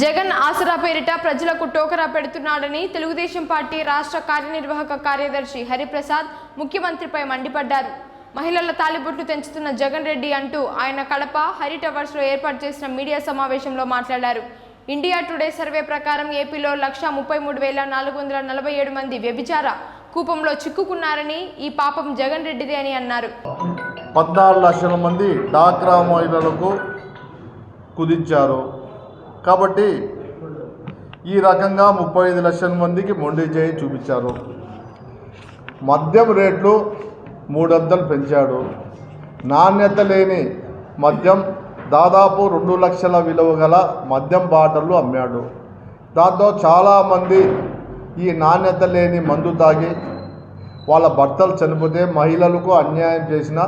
జగన్ ఆసరా పేరిట ప్రజలకు టోకరా పెడుతున్నాడని తెలుగుదేశం పార్టీ రాష్ట్ర కార్యనిర్వాహక కార్యదర్శి హరిప్రసాద్ ముఖ్యమంత్రిపై మండిపడ్డారు. మహిళల తాలిబొట్లు తెంచుతున్న జగన్ రెడ్డి అంటూ ఆయన కడప హరి టవర్స్లో ఏర్పాటు చేసిన మీడియా సమావేశంలో మాట్లాడారు. ఇండియా టుడే సర్వే ప్రకారం ఏపీలో లక్ష ముప్పై మూడు వేల నాలుగు వందల నలభై ఏడు మంది వ్యభిచార కూపంలో చిక్కుకున్నారని ఈ పాపం జగన్ రెడ్డిదే అని అన్నారు. పద్నాలుగు లక్షల మంది డాక్రా మహిళలకు కుదించారు. కాబట్టి ఈ రకంగా ముప్పై ఐదు లక్షల మందికి మొండి చేయి చూపించారు. మద్యం రేట్లు మూడొందలు పెంచాడు. నాణ్యత లేని మద్యం దాదాపు రెండు లక్షల విలువ గల మద్యం బాటలు అమ్మాడు. దాంతో చాలామంది ఈ నాణ్యత లేని మందు తాగి వాళ్ళ భర్తలు చనిపోతే మహిళలకు అన్యాయం చేసిన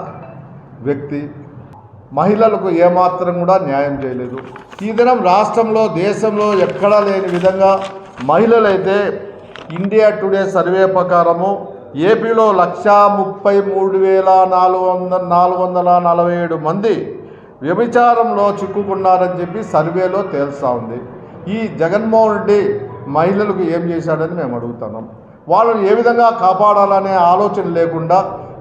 వ్యక్తి మహిళలకు ఏమాత్రం కూడా న్యాయం చేయలేదు. ఈ దినం రాష్ట్రంలో దేశంలో ఎక్కడా లేని విధంగా మహిళలైతే ఇండియా టుడే సర్వే ప్రకారము ఏపీలో లక్షా ముప్పై మూడు వేల నాలుగు వందల నాలుగు వందల నలభై ఏడు మంది వ్యభిచారంలో చిక్కుకున్నారని చెప్పి సర్వేలో తేల్చా ఉంది. ఈ జగన్మోహన్ రెడ్డి మహిళలకు ఏం చేశాడని మేము అడుగుతున్నాం. వాళ్ళని ఏ విధంగా కాపాడాలనే ఆలోచన లేకుండా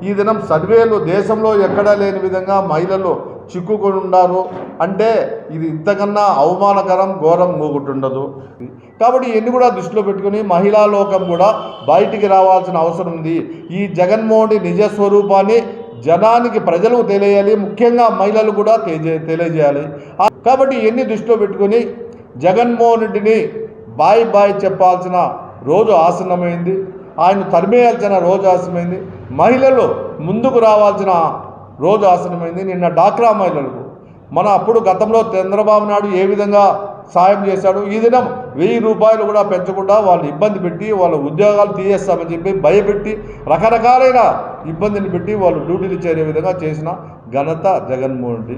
ఈ దినం సర్వేలు దేశంలో ఎక్కడా లేని విధంగా మహిళలు చిక్కుకొని ఉన్నారు అంటే ఇది ఇంతకన్నా అవమానకరం ఘోరం మూగుతుండదు కాబట్టి ఇవన్నీ కూడా దృష్టిలో పెట్టుకుని మహిళా లోకం కూడా బయటికి రావాల్సిన అవసరం ఉంది. ఈ జగన్మోహన్ నిజ స్వరూపాన్ని జనానికి ప్రజలకు తెలియాలి ముఖ్యంగా మహిళలు కూడా తెలియజే తెలియజేయాలి. కాబట్టి ఇవన్నీ దృష్టిలో పెట్టుకుని జగన్మోహన్ రెడ్డిని బాయ్ బాయ్ చెప్పాల్సిన రోజు ఆసన్నమైంది. ఆయన తరిమేయాల్సిన రోజు ఆసనమైంది మహిళలు ముందుకు రావాల్సిన రోజు ఆసనమైంది. నిన్న డాక్రా మహిళలకు. మన అప్పుడు గతంలో చంద్రబాబు నాయుడు ఏ విధంగా సాయం చేశాడు ఈ దినం వెయ్యి రూపాయలు కూడా పెంచకుండా వాళ్ళు ఇబ్బంది పెట్టి వాళ్ళ ఉద్యోగాలు తీయేస్తామని చెప్పి భయపెట్టి రకరకాలైన ఇబ్బందిని పెట్టి వాళ్ళు డ్యూటీలు చేరే విధంగా చేసిన ఘనత జగన్మోహన్ రెడ్డి.